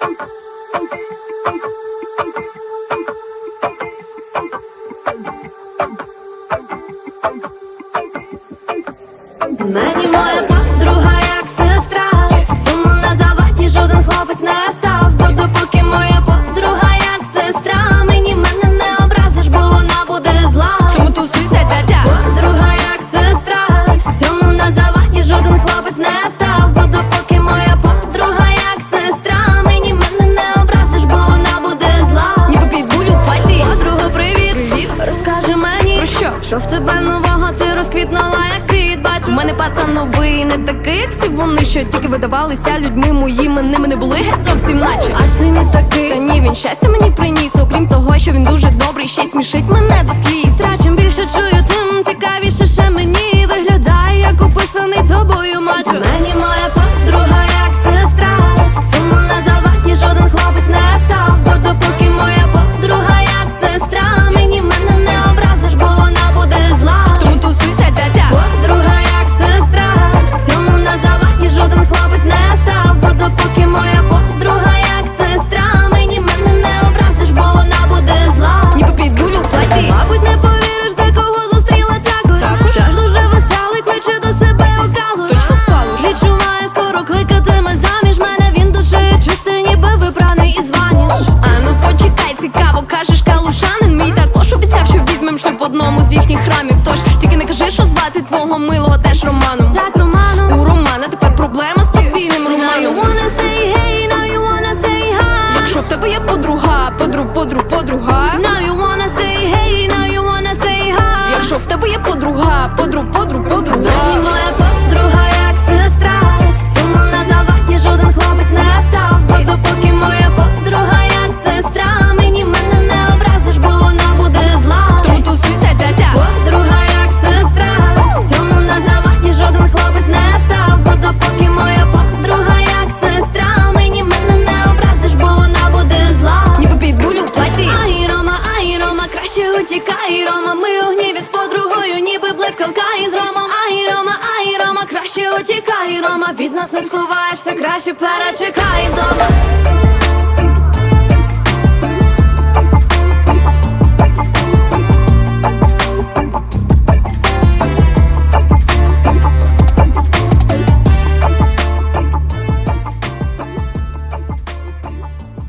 На моя подруга. Що в тебе нового, ти розквітнула, як цвіт бачу. У мене пацан новий, не такий, як всі вони, що тільки видавалися людьми моїми. Ними не були геть зовсім наче. А це не такий, та ні, він щастя мені приніс, окрім того, що він дуже добрий, ще смішить мене до сліз. Срачем Звати твого милого теж романом. Так, романом. У романа тепер проблема з подвійним романом. Якщо в тебе є подруга, подруг, подруг, подруга. Now you wanna say hey, now you wanna say hi. Якщо в тебе є подруга, подруг, подру тікай, Рома, ми у гніві з подругою, ніби блискавка із Ромом. Ай, Рома, ай, Рома, краще утікай, Рома, від нас не сховаєшся, краще перечекай вдома.